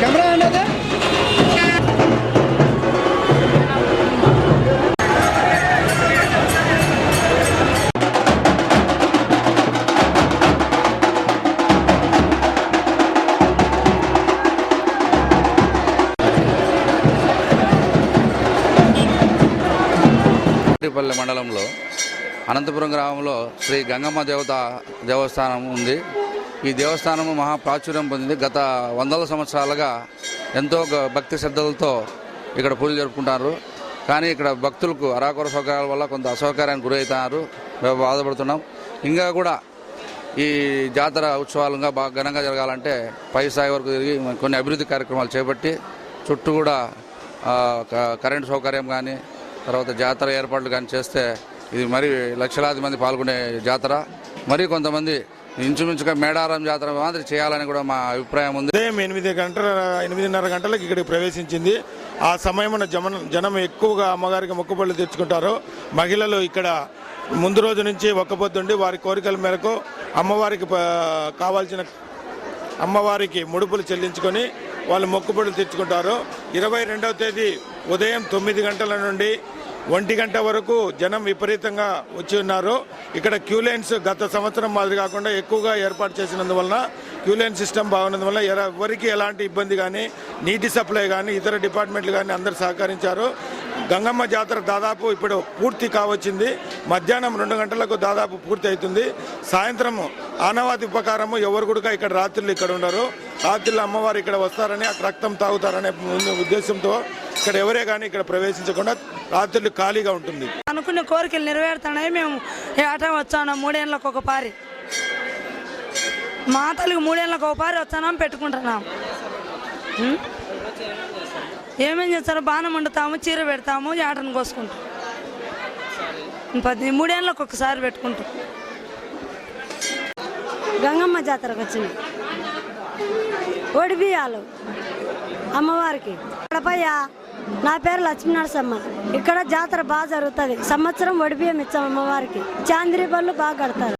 Camera మండలంలో అనంతపురం గ్రామంలో శ్రీ గంగమ్మ దేవత దేవస్థానం ఉంది. ఈ దేవస్థానము మహా ప్రాచుర్యం పొందింది. గత వందల సంవత్సరాలుగా ఎంతో భక్తి శ్రద్ధలతో ఇక్కడ పూజలు జరుపుకుంటారు. కానీ ఇక్కడ భక్తులకు అరాకొర సౌకర్యాల వల్ల కొంత అసౌకర్యానికి గురవుతున్నారు. మేము బాధపడుతున్నాం. ఇంకా కూడా ఈ జాతర ఉత్సవాలుగా బాగా ఘనంగా జరగాలంటే పై స్థాయి వరకు తిరిగి కొన్ని అభివృద్ధి కార్యక్రమాలు చేపట్టి చుట్టూ కూడా క- కరెంటు సౌకర్యం కానీ తర్వాత జాతర ఏర్పాట్లు కానీ చేస్తే ఇది మరి లక్షలాది మంది పాల్గొనే జాతర. మరి కొంతమంది ఇంచుమించుగా మేడారం జాతర మాదిరి చేయాలని కూడా మా అభిప్రాయం ఉంది. ఉదయం ఎనిమిది గంటల ఎనిమిదిన్నర గంటలకు ఇక్కడికి ప్రవేశించింది. ఆ సమయమున జమన జనం ఎక్కువగా అమ్మగారికి మొక్కుబళ్ళు తెచ్చుకుంటారు మహిళలు ఇక్కడ ముందు రోజు నుంచి ఒక్కపొద్దుండి వారి కోరికల మేరకు అమ్మవారికి కావాల్సిన అమ్మవారికి ముడుపులు చెల్లించుకొని వాళ్ళు మొక్కుబడులు తెచ్చుకుంటారు ఇరవై రెండవ తేదీ ఉదయం తొమ్మిది గంటల నుండి ఒంటి గంట వరకు జనం విపరీతంగా వచ్చి ఉన్నారు. ఇక్కడ క్యూలైన్స్ గత సంవత్సరం మాదిరి కాకుండా ఎక్కువగా ఏర్పాటు చేసినందువలన క్యూలైన్ సిస్టమ్ బాగున్నందువల్ల ఎవరికి ఎలాంటి ఇబ్బంది కానీ నీటి సప్లై కానీ ఇతర డిపార్ట్మెంట్లు కానీ అందరు సహకరించారు. గంగమ్మ జాతర దాదాపు ఇప్పుడు పూర్తి కావచ్చింది. మధ్యాహ్నం రెండు గంటలకు దాదాపు పూర్తి అవుతుంది. సాయంత్రం ఆనవాతి ఉపకారము ఎవరు కూడా ఇక్కడ రాత్రులు ఇక్కడ ఉండరు. రాత్రులు అమ్మవారు ఇక్కడ వస్తారని అక్కడ రక్తం తాగుతారనే ఉద్దేశంతో ఇక్కడ ఎవరే కానీ ఇక్కడ ప్రవేశించకుండా రాత్రులు ఖాళీగా ఉంటుంది. అనుకున్న కోరికలు నెరవేరుతున్నాయి మేము ఏటా వచ్చాను. మూడేళ్ళకు ఒక పారి. మాతలకు మూడేళ్ళకు ఒక పారి వచ్చాను పెట్టుకుంటున్నాం. ఏమేం చేస్తారో బాణం వండుతాము చీర పెడతాము ఏటను కోసుకుంటాం. పది మూడేళ్ళకి ఒకసారి పెట్టుకుంటాం. గంగమ్మ జాతరకు వచ్చింది ఒడి అమ్మవారికి. కడపయ్య నా పేరు లక్ష్మీ నరసమ్మ. ఇక్కడ జాతర బాగా జరుగుతుంది. సంవత్సరం ఒడి ఇచ్చాం అమ్మవారికి. చాంద్రీ పళ్ళు బాగా కడతారు.